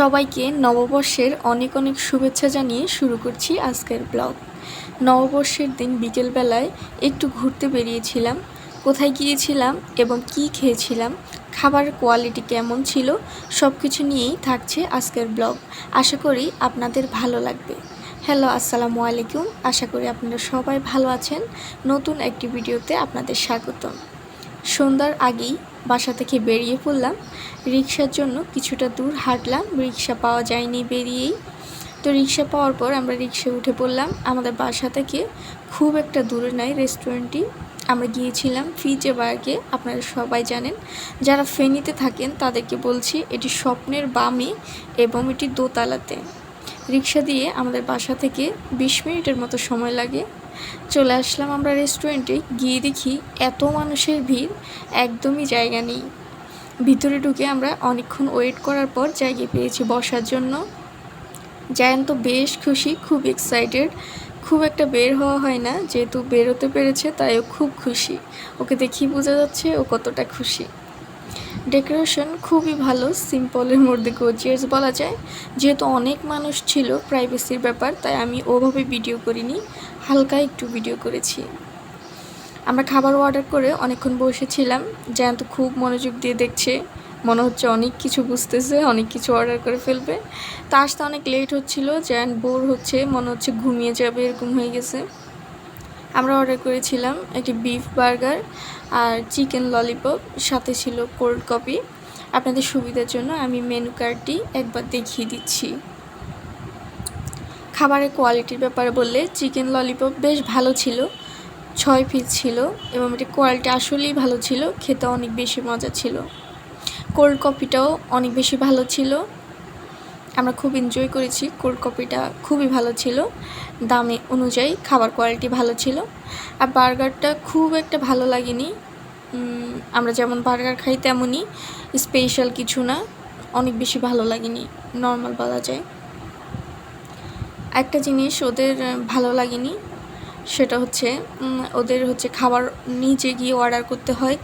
সবাইকে নববর্ষের অনেক অনেক শুভেচ্ছা জানিয়ে শুরু করছি আজকের ব্লগ। নববর্ষের দিন বিকেলবেলায় একটু ঘুরতে বেরিয়েছিলাম, কোথায় গিয়েছিলাম এবং কি খেয়েছিলাম, খাবার কোয়ালিটি কেমন ছিল সব কিছু নিয়েই থাকছে আজকের ব্লগ। আশা করি আপনাদের ভালো লাগবে। হ্যালো আসসালামু আলাইকুম। আশা করি আপনারা সবাই ভালো আছেন। নতুন একটি ভিডিওতে আপনাদের স্বাগতম। সন্ধ্যার আগেই বাসা থেকে বেরিয়ে পড়লাম। রিক্সার জন্য কিছুটা দূর হাঁটলাম রিক্সা পাওয়া যায়নি বেরিয়েই। তো রিক্সা পাওয়ার পর আমরা রিক্সায় উঠে পড়লাম। আমাদের বাসা থেকে খুব একটা দূরে নাই রেস্টুরেন্টটি আমরা গিয়েছিলাম ফিজে বার্গে আপনারা সবাই জানেন। যারা ফেনীতে থাকেন তাদেরকে বলছি, এটি স্বপ্নের বামে এবং এটি দোতলাতে। রিক্সা দিয়ে আমাদের বাসা থেকে বিশ মিনিটের মতো সময় লাগে। চলে আসলাম আমরা রেস্টুরেন্টে গিয়ে দেখি এত মানুষের ভিড়, একদমই জায়গা নেই। ভিতরে ঢুকে আমরা অনেকক্ষণ ওয়েট করার পর জায়গা পেয়েছি বসার জন্য। জায়ান তো বেশ খুশি, খুব এক্সাইটেড খুব একটা বের হওয়া হয় না, যেহেতু বেরোতে পেরেছে, তাই ও খুব খুশি। ওকে দেখি বোঝা যাচ্ছে ও কতটা খুশি। ডেকোরেশন খুবই ভালো সিম্পলের মধ্যে গর্জিয়াস বলা যায়। যেহেতু অনেক মানুষ ছিল প্রাইভেসির ব্যাপার, তাই আমি ওভাবে ভিডিও করিনি, হালকা একটু ভিডিও করেছি। আমরা খাবার অর্ডার করে অনেকক্ষণ বসেছিলাম তো খুব মনোযোগ দিয়ে দেখছে, মনে হচ্ছে অনেক কিছু বুঝতেছে, অনেক কিছু অর্ডার করে ফেলবে। তা আসতে অনেক লেট হচ্ছিল, জ্যান বোর হচ্ছে, মনে হচ্ছে ঘুমিয়ে যাবে, এরকম হয়ে গেছে। আমরা অর্ডার করেছিলাম একটি বিফ বার্গার আর চিকেন ললিপপ সাথে ছিল কোল্ড কপি আপনাদের সুবিধার জন্য আমি মেনু কার্ডটি একবার দেখিয়ে দিচ্ছি। খাবারের কোয়ালিটির ব্যাপারে বললে চিকেন ললিপপ বেশ ভালো ছিল, ছয় পিস ছিল এবং এটি কোয়ালিটি আসলেই ভালো ছিল, খেতে অনেক বেশি মজা ছিল। কোল্ড কফিটাও অনেক বেশি ভালো ছিল আমরা খুব এনজয় করেছি। কোল্ড কফিটা খুবই ভালো ছিল। দামে অনুযায়ী খাবার কোয়ালিটি ভালো ছিল। আর বার্গারটা খুব একটা ভালো লাগেনি। আমরা যেমন বার্গার খাই তেমনই স্পেশাল কিছু না। অনেক বেশি ভালো লাগেনি নর্মাল বলা যায়। একটা জিনিস ওদের ভালো লাগেনি, সেটা হচ্ছে ওদের হচ্ছে খাবার নিজে গিয়ে অর্ডার করতে হয়।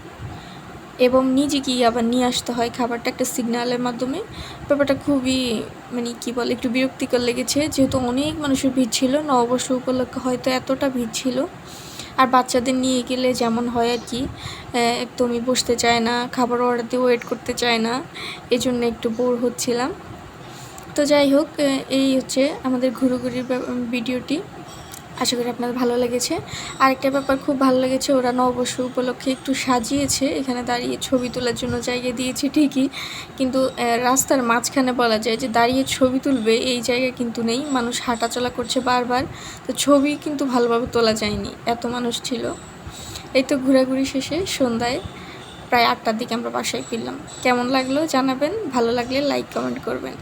এবং নিজে গিয়ে আবার নিয়ে আসতে হয় খাবারটা একটা সিগন্যালের মাধ্যমে। ব্যাপারটা খুবই মানে কি বলে, একটু বিরক্তিকর লেগেছে। যেহেতু অনেক মানুষের ভিড় ছিল, নববর্ষ উপলক্ষে হয়তো এতটা ভিড় ছিল। আর বাচ্চাদের নিয়ে গেলে যেমন হয় আর কি একদমই বসতে চায় না, খাবার অর্ডার দিয়ে ওয়েট করতে চায় না এই জন্য একটু বোর হচ্ছিলাম। তো যাই হোক এই হচ্ছে আমাদের ঘুরোঘুরির ভিডিওটি। আশা করি আপনাদের ভালো লেগেছে। আরেকটা ব্যাপার খুব ভালো লেগেছে, ওরা নববর্ষ উপলক্ষে একটু সাজিয়েছে। এখানে দাঁড়িয়ে ছবি তোলার জন্য জায়গা দিয়েছে ঠিকই, কিন্তু রাস্তার মাঝখানে বলা যায় যে দাঁড়িয়ে ছবি তুলবে এই জায়গা কিন্তু নেই। মানুষ হাঁটাচলা করছে বারবার, তো ছবি কিন্তু ভালোভাবে তোলা যায়নি। এত মানুষ ছিল। এই তো ঘোরাঘুরি শেষে সন্ধ্যায় প্রায় আটটার দিকে আমরা বাসায় ফিরলাম। কেমন লাগল জানাবেন, ভালো লাগলে লাইক কমেন্ট করবেন।